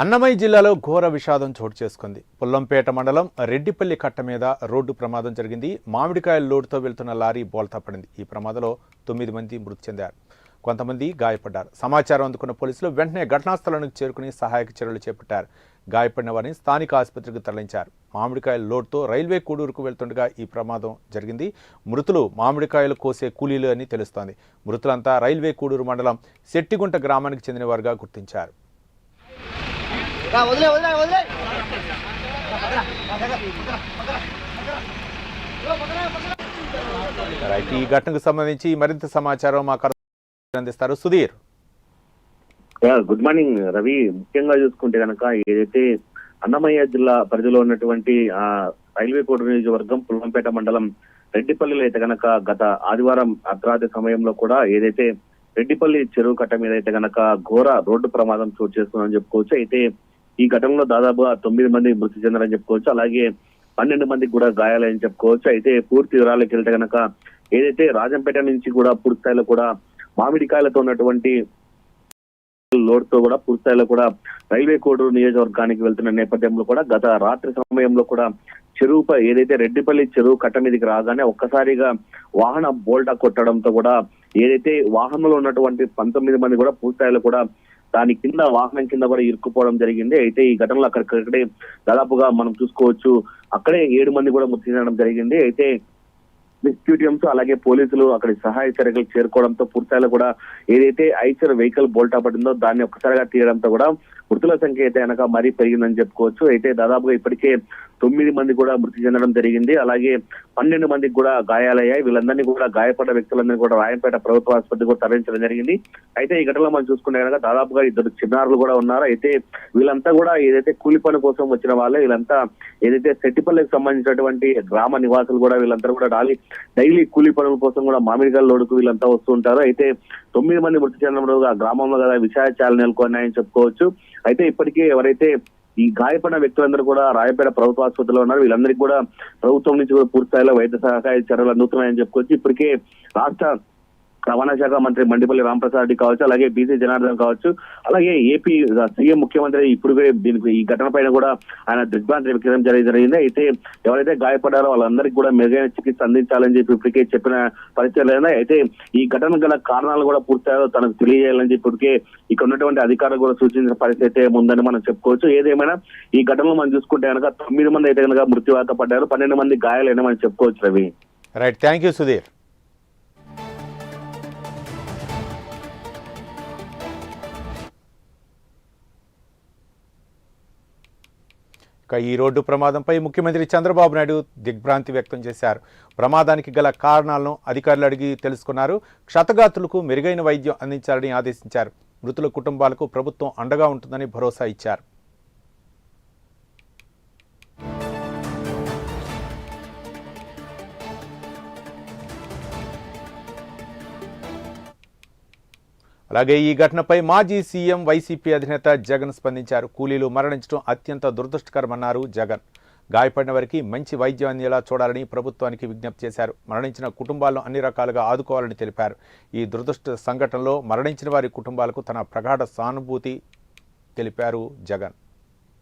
అన్నమయ్య జిల్లాలో ఘోర విషాదం చోటు చేసుకుంది. పుల్లంపేట మండలం రెడ్డిపల్లి కట్ట మీద రోడ్డు ప్రమాదం జరిగింది. మామిడికాయల లోడుతో వెళ్తున్న లారీ బోల్తా పడింది. ఈ ప్రమాదంలో తొమ్మిది మంది మృతి చెందారు. కొంతమంది గాయపడ్డారు. సమాచారం అందుకున్న పోలీసులు వెంటనే ఘటనా స్థలానికి చేరుకుని సహాయక చర్యలు చేపట్టారు. గాయపడిన వారిని స్థానిక ఆసుపత్రికి తరలించారు. మామిడికాయల లోడ్తో రైల్వే కూడూరుకు వెళ్తుండగా ఈ ప్రమాదం జరిగింది. మృతులు మామిడికాయలు కోసే కూలీలు అని తెలుస్తోంది. మృతులంతా రైల్వే కూడూరు మండలం శెట్టిగుంట గ్రామానికి చెందినవారుగా గుర్తించారు. వదిలే వదిలే వదిలే. రైట్ ఈ ఘటనకు సంబంధించి మరింత సమాచారం మా అందిస్తారు. Sudheer. Yeah, good morning Ravi. ముఖ్యంగా చూసుకుంటే కనుక ఏదైతే అన్నమయ్య జిల్లా పరిధిలో ఉన్నటువంటి ఆ రైల్వే కోట నియోజకవర్గం పుల్లంపేట మండలం రెడ్డిపల్లిలో అయితే గనక గత ఆదివారం అర్ధరాత్రి సమయంలో కూడా ఏదైతే రెడ్డిపల్లి చెరువు కట్ట మీద అయితే గనక ఘోర రోడ్డు ప్రమాదం చోటు చేసుకుందని చెప్పుకోవచ్చు. అయితే ఈ ఘటనలో దాదాపుగా తొమ్మిది మంది మృతి చెందారని చెప్పుకోవచ్చు. అలాగే పన్నెండు మందికి కూడా గాయాలని చెప్పుకోవచ్చు. అయితే పూర్తి వివరాలకు వెళ్తే కనుక ఏదైతే రాజంపేట నుంచి కూడా పూర్తి స్థాయిలో కూడా మామిడికాయలతో ఉన్నటువంటి లోడ్తో కూడా పూర్తిస్థాయిలో కూడా రైల్వే కోడూరు నియోజకవర్గానికి వెళ్తున్న నేపథ్యంలో కూడా గత రాత్రి సమయంలో కూడా చెరువుపై ఏదైతే రెడ్డిపల్లి చెరువు కట్ట మీదకి రాగానే ఒక్కసారిగా వాహన బోల్టా కొట్టడంతో కూడా ఏదైతే వాహనంలో ఉన్నటువంటి పంతొమ్మిది మంది కూడా పూర్తిస్థాయిలో కూడా దాని కింద వాహనం కింద కూడా ఇరుక్కుపోవడం జరిగింది. అయితే ఈ ఘటనలో అక్కడికక్కడే దాదాపుగా మనం చూసుకోవచ్చు. అక్కడే ఏడు మంది కూడా మృతి చెందడం జరిగింది. అయితే రెస్క్యూ అలాగే పోలీసులు అక్కడి సహాయ చర్యలు చేరుకోవడంతో పూర్తిలో కూడా ఏదైతే ఐచర్ వెహికల్ బోల్టా పడిందో దాన్ని ఒక్కసారిగా తీయడంతో కూడా మృతుల సంఖ్య అయితే కనుక మరీ పెరిగిందని చెప్పుకోవచ్చు. అయితే దాదాపుగా ఇప్పటికే తొమ్మిది మంది కూడా మృతి చెందడం జరిగింది. అలాగే పన్నెండు మందికి కూడా గాయాలయ్యాయి. వీళ్ళందరినీ కూడా గాయపడ్డ వ్యక్తులందరినీ కూడా రాయంపేట ప్రభుత్వ ఆసుపత్రికి కూడా తరలించడం జరిగింది. అయితే ఈ ఘటనలో మనం చూసుకుంటే కనుక దాదాపుగా ఇద్దరు చిన్నారులు కూడా ఉన్నారు. అయితే వీళ్ళంతా కూడా ఏదైతే కూలి పని కోసం వచ్చిన వాళ్ళే వీళ్ళంతా ఏదైతే సెట్టిపల్లికి సంబంధించినటువంటి గ్రామ నివాసులు కూడా వీళ్ళంతా కూడా డాలి డైలీ కూలి పనుల కోసం కూడా మామిడికాయల లోడుకు వీళ్ళంతా వస్తుంటారు అయితే తొమ్మిది మంది మృతి చెందడం ఆ గ్రామంలో కదా విషయాచాలు నెలకొన్నాయని చెప్పుకోవచ్చు. అయితే ఇప్పటికే ఎవరైతే ఈ గాయపడిన వ్యక్తులందరూ కూడా రాయపేట ప్రభుత్వ ఆసుపత్రిలో ఉన్నారు. వీళ్ళందరికీ కూడా ప్రభుత్వం నుంచి కూడా పూర్తి స్థాయిలో వైద్య సహాయ చర్యలు అందుతున్నాయని చెప్పుకోవచ్చు ఇప్పటికే రాష్ట్ర రవాణా శాఖ మంత్రి మండిపల్లి రాంప్రసాద్ రెడ్డి కావచ్చు అలాగే బీసీ జనార్దన్ కావచ్చు అలాగే ఏపీ సీఎం ముఖ్యమంత్రి ఇప్పుడు దీనికి ఈ ఘటన పైన కూడా ఆయన దిగ్భ్రాంతి వ్యక్తం జరిగి జరిగింది. అయితే ఎవరైతే గాయపడ్డారో వాళ్ళందరికీ కూడా మెరుగైన చికిత్స అందించాలని చెప్పి ఇప్పటికే చెప్పిన పరిస్థితులు లేదా అయితే ఈ ఘటన గల కారణాలు కూడా పూర్తిగా తనకు తెలియజేయాలని చెప్పి ఇప్పటికే ఇక్కడ ఉన్నటువంటి అధికారులు కూడా సూచించిన పరిస్థితి అయితే ఉందని మనం చెప్పుకోవచ్చు. ఏదేమైనా ఈ ఘటనలో మనం చూసుకుంటే కనుక తొమ్మిది మంది అయితే కనుక మృత్యువాత పడ్డారు పన్నెండు మంది గాయాలైన మనం చెప్పుకోవచ్చు Ravi. Right thank you Sudheer ఇక ఈ రోడ్డు ప్రమాదంపై ముఖ్యమంత్రి చంద్రబాబు నాయుడు దిగ్భ్రాంతి వ్యక్తం చేశారు. ప్రమాదానికి గల కారణాలను అధికారులు అడిగి తెలుసుకున్నారు. క్షతగాతులకు మెరుగైన వైద్యం అందించాలని ఆదేశించారు. మృతుల కుటుంబాలకు ప్రభుత్వం అండగా ఉంటుందని భరోసా ఇచ్చారు. అలాగే ఈ ఘటనపై మాజీ సీఎం వైసీపీ అధినేత జగన్ స్పందించారు. కూలీలు మరణించడం అత్యంత దురదృష్టకరమన్నారు జగన్. గాయపడిన వారికి మంచి వైద్యం అందేలా చూడాలని ప్రభుత్వానికి విజ్ఞప్తి చేశారు. మరణించిన కుటుంబాలను అన్ని రకాలుగా ఆదుకోవాలని తెలిపారు. ఈ దురదృష్ట సంఘటనలో మరణించిన వారి కుటుంబాలకు తన ప్రగాఢ సానుభూతి తెలిపారు జగన్.